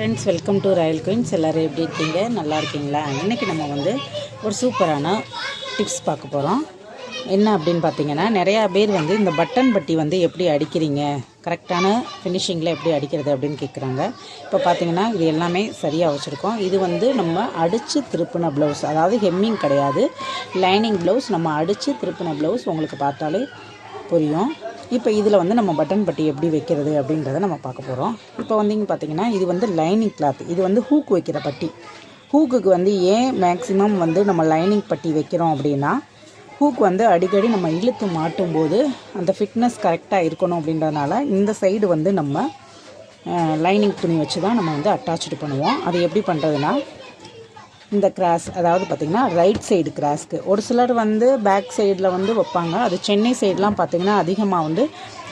Friends welcome to royal queens எல்லோரும் எப்படி இருக்கீங்க? நல்லா இருக்கீங்களா? இன்றைக்கி நம்ம வந்து ஒரு சூப்பரான டிப்ஸ் பார்க்க போகிறோம் என்ன அப்படின்னு பார்த்தீங்கன்னா நிறையா பேர் வந்து இந்த பட்டன் பட்டி வந்து எப்படி அடிக்கிறீங்க? கரெக்டான ஃபினிஷிங்கில் எப்படி அடிக்கிறது அப்படின்னு கேட்குறாங்க இப்போ பார்த்தீங்கன்னா இது எல்லாமே சரியாக வச்சுருக்கோம். இது வந்து நம்ம அடித்து திருப்பின ப்ளவுஸ் அதாவது ஹெம்மிங் கிடையாது. லைனிங் ப்ளவுஸ் நம்ம அடித்து திருப்பின ப்ளவுஸ் உங்களுக்கு பார்த்தாலே புரியும். இப்போ இதில் வந்து நம்ம பட்டன் பட்டி எப்படி வைக்கிறது அப்படின்றத நம்ம பார்க்க போகிறோம் இப்போ வந்தீங்க பார்த்தீங்கன்னா இது வந்து லைனிங் கிளாத். இது வந்து ஹூக் வைக்கிற பட்டி. ஹூக்குக்கு வந்து ஏன் மேக்ஸிமம் வந்து நம்ம லைனிங் பட்டி வைக்கிறோம் அப்படின்னா ஹூக் வந்து அடிக்கடி நம்ம இழுத்து மாட்டும் போது அந்த ஃபிட்னஸ் கரெக்டாக இருக்கணும் அப்படின்றதுனால இந்த சைடு வந்து நம்ம லைனிங் துணி வச்சு தான் நம்ம வந்து அட்டாச்சு பண்ணுவோம். அது எப்படி பண்ணுறதுனா இந்த கிராஸ் அதாவது பார்த்திங்கன்னா ரைட் சைடு கிராஸ்க்கு. ஒரு சிலர் வந்து பேக் சைடில் வந்து வைப்பாங்க. அது சென்னை சைடெலாம் பார்த்திங்கன்னா அதிகமாக வந்து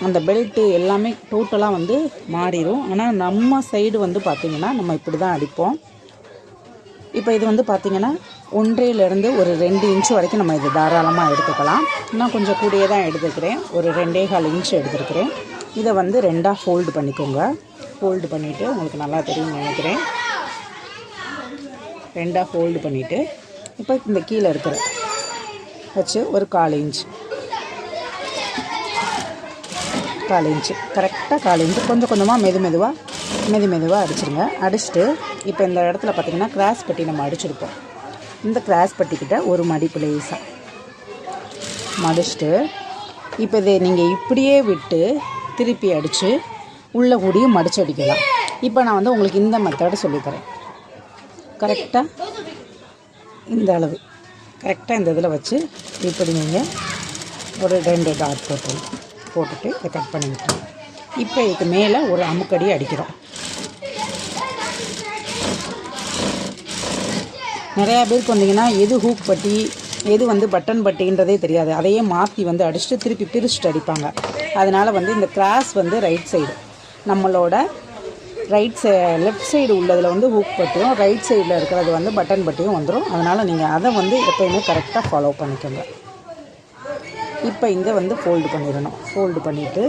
அந்த பெல்ட்டு எல்லாமே டோட்டலாக வந்து மாறிடும் ஆனால் நம்ம சைடு வந்து பார்த்திங்கன்னா நம்ம இப்படி தான் அடிப்போம். இப்போ இது வந்து பார்த்திங்கன்னா ஒன்றையிலேருந்து ஒரு ரெண்டு இன்ச்சு வரைக்கும் நம்ம இது தாராளமாக எடுத்துக்கலாம். நான் கொஞ்சம் கூடியே தான் எடுத்துக்கிறேன். ஒரு ரெண்டே கால் இன்ச்சு எடுத்துருக்கிறேன் இதை வந்து ரெண்டாக ஃபோல்டு பண்ணிக்கோங்க. ஃபோல்டு பண்ணிவிட்டு உங்களுக்கு நல்லா தெரியும் நினைக்கிறேன். ரெண்டாக ஃபோல்டு பண்ணிவிட்டு இப்போ இந்த கீழே இருக்கிற வச்சு ஒரு கால் இன்ச் கால் இன்ச்சு கரெக்டாக கால் இன்ச்சு கொஞ்சம் கொஞ்சமாக மெது மெதுவாக மெது மெதுவாக அடிச்சிருங்க. அடிச்சுட்டு இப்போ இந்த இடத்துல பார்த்திங்கன்னா கிராஸ் பட்டி நம்ம அடிச்சிருப்போம். இந்த கிராஸ் பட்டிக்கிட்ட ஒரு மடிப்பு லேசாக மடிச்சுட்டு இப்போ இதை நீங்கள் இப்படியே விட்டு திருப்பி அடித்து உள்ளே கூடியும் மடித்து அடிக்கலாம். இப்போ நான் வந்து உங்களுக்கு இந்த மெத்தடு சொல்லித்தரேன் கரெக்டாக இந்த அளவு. கரெக்டாக இந்த இதில் வச்சு இப்படி நீங்கள் ஒரு ரெண்டு டாட் போட்டு போட்டுட்டு இதை கட் பண்ணி விட்டுருவோம் இப்போ இதுக்கு மேலே ஒரு அமுக்கடி அடிக்கிறோம். நிறையா பேருக்கு வந்தீங்கன்னா எது ஹூக் பட்டி எது வந்து பட்டன் பட்டின்றதே தெரியாது. அதையே மாற்றி வந்து அடிச்சுட்டு திருப்பி பிரிச்சுட்டு அடிப்பாங்க. அதனால் வந்து இந்த கிராஸ் வந்து ரைட் சைடு நம்மளோட ரைட் சை லெஃப்ட் சைடு உள்ளதில் வந்து ஹூக் பட்டியும் ரைட் சைடில் இருக்கிறது வந்து பட்டன் பட்டியும் வந்துடும் அதனால் நீங்கள் அதை வந்து எப்போயுமே கரெக்டாக ஃபாலோ பண்ணிக்கோங்க. இப்போ இங்கே வந்து ஃபோல்டு பண்ணிடணும். ஃபோல்டு பண்ணிவிட்டு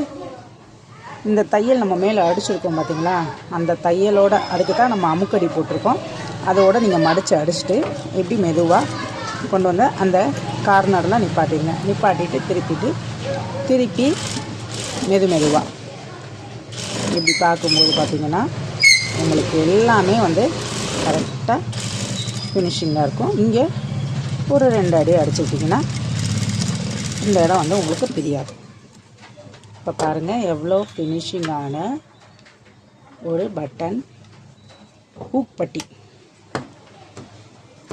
இந்த தையல் நம்ம மேலே அடிச்சிருக்கோம் பார்த்தீங்களா அந்த தையலோட அதுக்கு தான் நம்ம அமுக்கடி போட்டிருக்கோம். அதோடு நீங்கள் மடித்து அடிச்சுட்டு எப்படி மெதுவாக கொண்டு வந்து அந்த கார்னர்லாம் நிப்பாட்டிடுங்க. நிப்பாட்டிட்டு திருப்பிட்டு திருப்பி மெது மெதுவாக திரும்பி பார்க்கும்போது பார்த்திங்கன்னா உங்களுக்கு எல்லாமே வந்து கரெக்டாக ஃபினிஷிங்காக இருக்கும். இங்கே ஒரு ரெண்டு அடி அடிச்சுக்கிட்டிங்கன்னா இந்த இடம் வந்து உங்களுக்கு பிரியாது இப்போ பாருங்கள் எவ்வளோ ஃபினிஷிங்கான ஒரு பட்டன் ஹூக் பட்டி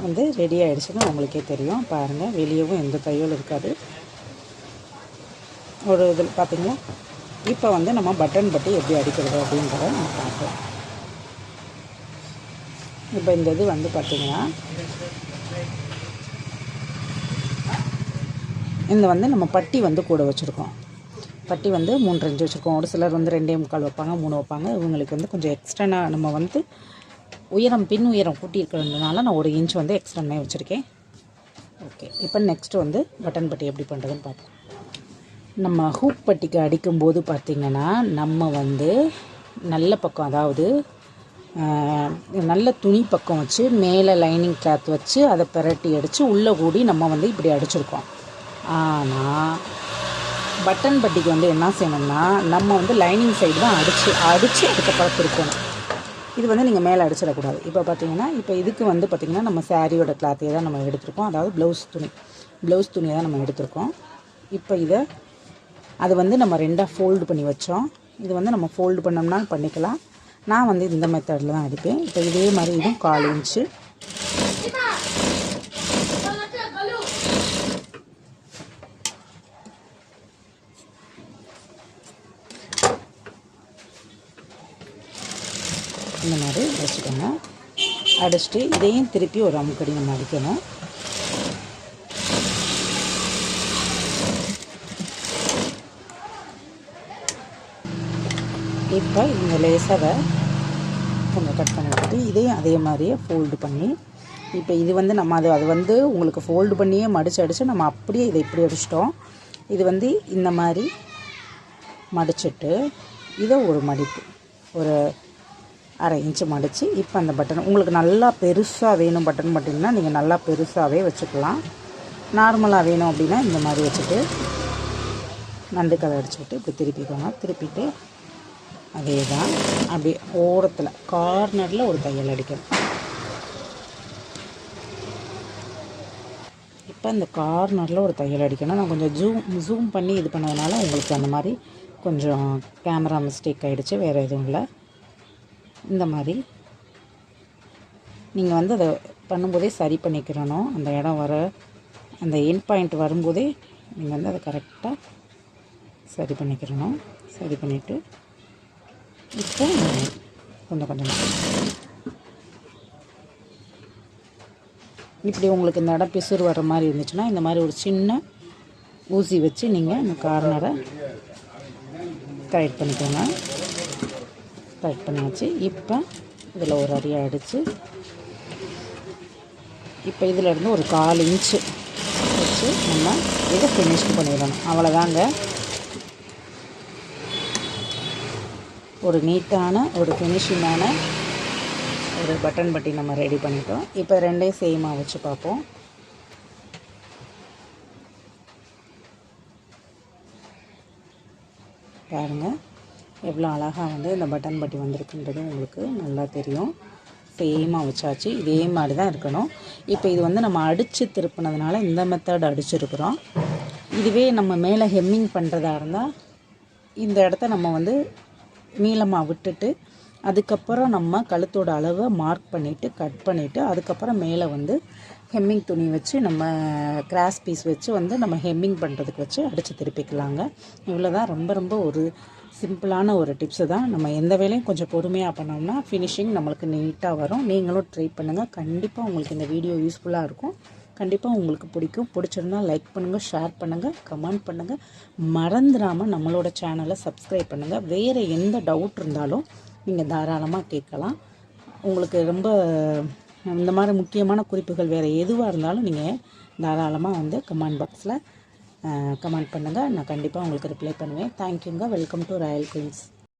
வந்து ரெடி ஆகிடுச்சுன்னு உங்களுக்கே தெரியும். பாருங்கள் வெளியவும் எந்த தையலும் இருக்காது. ஒரு இதில் பார்த்திங்கன்னா இப்போ வந்து நம்ம பட்டன் பட்டி எப்படி அடிக்கிறது அப்படின்றத நம்ம பார்ப்போம். இப்போ இந்த இது வந்து பார்த்திங்கன்னா இந்த வந்து நம்ம பட்டி வந்து கூட வச்சுருக்கோம். பட்டி வந்து மூன்று அஞ்சு வச்சுருக்கோம். ஒரு சிலர் வந்து ரெண்டே முக்கால் வைப்பாங்க மூணு வைப்பாங்க. இவங்களுக்கு வந்து கொஞ்சம் எக்ஸ்டர்னாக நம்ம வந்து உயரம் பின் உயரம் கூட்டியிருக்கிறதுனால நான் ஒரு இன்ச் வந்து எக்ஸ்டர்னே வச்சுருக்கேன். ஓகே இப்போ நெக்ஸ்ட்டு வந்து பட்டன் பட்டி எப்படி பண்ணுறதுன்னு பார்ப்போம். நம்ம ஹூக் பட்டிக்கு அடிக்கும்போது பார்த்திங்கன்னா நம்ம வந்து நல்ல பக்கம் அதாவது நல்ல துணி பக்கம் வச்சு மேலே லைனிங் கிளாத் வச்சு அதை பிரட்டி அடித்து உள்ளே கூடி நம்ம வந்து இப்படி அடிச்சிருக்கோம். ஆனால் பட்டன் பட்டிக்கு வந்து என்ன செய்யணும்னா நம்ம வந்து லைனிங் சைடு தான் அடித்து அடித்து அதுக்கப்புறம் திருக்கணும் இது வந்து நீங்கள் மேலே அடிச்சிடக்கூடாது. இப்போ பார்த்தீங்கன்னா இப்போ இதுக்கு வந்து பார்த்திங்கன்னா நம்ம சாரியோட கிளாத்தையே தான் நம்ம எடுத்திருக்கோம். அதாவது ப்ளவுஸ் துணி. ப்ளவுஸ் துணியை தான் நம்ம எடுத்திருக்கோம். இப்போ இதை அது வந்து நம்ம ரெண்டாக ஃபோல்டு பண்ணி வச்சோம். இது வந்து நம்ம ஃபோல்டு பண்ணோம்னா பண்ணிக்கலாம். நான் வந்து இந்த மெத்தடில் தான் அடிப்பேன். இப்போ இதே மாதிரி இதுவும் கால் இன்ச்சு. இந்த மாதிரி வச்சுக்கோங்க. அடிச்சுட்டு இதையும் திருப்பி ஒரு அமுக்கடி நம்ம அடிக்கணும். இப்போ இந்த லேசரை கொஞ்சம் கட் பண்ணிட்டு இதையும் அதே மாதிரியே ஃபோல்டு பண்ணி இப்போ இது வந்து நம்ம அது அது வந்து உங்களுக்கு ஃபோல்டு பண்ணியே மடித்து அடித்து நம்ம அப்படியே இதை இப்படி அடிச்சிட்டோம். இது வந்து இந்த மாதிரி மடிச்சிட்டு இதை ஒரு மடிப்பு ஒரு அரை இன்ச்சு மடித்து இப்போ அந்த பட்டன் உங்களுக்கு நல்லா பெருசாக வேணும் பட்டன் பட்டிங்கன்னா நீங்கள் நல்லா பெருசாகவே வச்சுக்கலாம். நார்மலாக வேணும் அப்படின்னா இந்த மாதிரி வச்சுட்டு நண்டு கதை அடிச்சுட்டு இப்படி திருப்பிக்கோங்க. திருப்பிட்டு அதே தான் அப்படி ஓரத்தில் கார்னரில் ஒரு தையல் அடிக்கணும். இப்போ இந்த கார்னரில் ஒரு தையல் அடிக்கணும். நான் கொஞ்சம் ஜூம் ஜூம் பண்ணி இது பண்ணதுனால உங்களுக்கு அந்த மாதிரி கொஞ்சம் கேமரா மிஸ்டேக் ஆகிடுச்சு வேறு எதுவும் இல்லை. இந்த மாதிரி நீங்கள் வந்து அதை பண்ணும்போதே சரி பண்ணிக்கிறணும். அந்த இடம் வர அந்த என் பாயிண்ட் வரும்போதே நீங்கள் வந்து அதை கரெக்டாக சரி பண்ணிக்கிறணும். சரி பண்ணிவிட்டு இப்போ கொஞ்சம் கொஞ்சம். இப்படி உங்களுக்கு இந்த இடம் பிசுறு வர மாதிரி இருந்துச்சுன்னா இந்த மாதிரி ஒரு சின்ன ஊசி வச்சு நீங்கள் இந்த கார்னரை கரெக்ட் பண்ணிக்கோங்க. கரெக்ட் பண்ணியாச்சு. இப்போ இதில் ஒரு அடியை அடித்து இப்போ இதிலேருந்து ஒரு கால் இன்ச்சு வச்சு நம்ம இதை ஃபினிஷ் பண்ணிடணும். அவ்வளோதாங்க ஒரு நீட்டான ஒரு ஃபினிஷிங்கான ஒரு பட்டன் பட்டி நம்ம ரெடி பண்ணிட்டோம். இப்போ ரெண்டையும் சேமாக வச்சு பார்ப்போம். பாருங்கள் எவ்வளோ அழகாக வந்து இந்த பட்டன் பட்டி வந்திருக்குன்றது உங்களுக்கு நல்லா தெரியும். சேமாக வச்சாச்சு. இதே மாதிரி தான் இருக்கணும். இப்போ இது வந்து நம்ம அடித்து திருப்பினதுனால இந்த மெத்தட் அடிச்சிருக்கிறோம். இதுவே நம்ம மேலே ஹெம்மிங் பண்ணுறதா இருந்தால் இந்த இடத்த நம்ம வந்து நீளமாக விட்டுட்டு அதுக்கப்புறம் நம்ம கழுத்தோட அளவை மார்க் பண்ணிவிட்டு கட் பண்ணிவிட்டு அதுக்கப்புறம் மேலே வந்து ஹெம்மிங் துணி வச்சு நம்ம கிராஸ் பீஸ் வச்சு வந்து நம்ம ஹெம்மிங் பண்ணுறதுக்கு வச்சு அடித்து திருப்பிக்கலாங்க. இவ்வளோ தான் ரொம்ப ரொம்ப ஒரு சிம்பிளான ஒரு டிப்ஸு தான். நம்ம எந்த வேலையும் கொஞ்சம் பொறுமையாக பண்ணோம்னா ஃபினிஷிங் நம்மளுக்கு நீட்டாக வரும். நீங்களும் ட்ரை பண்ணுங்கள் கண்டிப்பாக உங்களுக்கு இந்த வீடியோ யூஸ்ஃபுல்லாக இருக்கும். கண்டிப்பாக உங்களுக்கு பிடிக்கும். பிடிச்சிருந்தா லைக் பண்ணுங்கள் ஷேர் பண்ணுங்கள் கமெண்ட் பண்ணுங்கள் மறந்துடாமல் நம்மளோட சேனலை சப்ஸ்கிரைப் பண்ணுங்கள் வேறு எந்த டவுட் இருந்தாலும் நீங்கள் தாராளமாக கேட்கலாம். உங்களுக்கு ரொம்ப இந்த மாதிரி முக்கியமான குறிப்புகள் வேறு எதுவாக இருந்தாலும் நீங்கள் தாராளமாக வந்து கமெண்ட் பாக்ஸில் கமெண்ட் பண்ணுங்கள் நான் கண்டிப்பாக உங்களுக்கு ரிப்ளை பண்ணுவேன். தேங்க்யூங்க வெல்கம் டு ராயல் குயின்ஸ்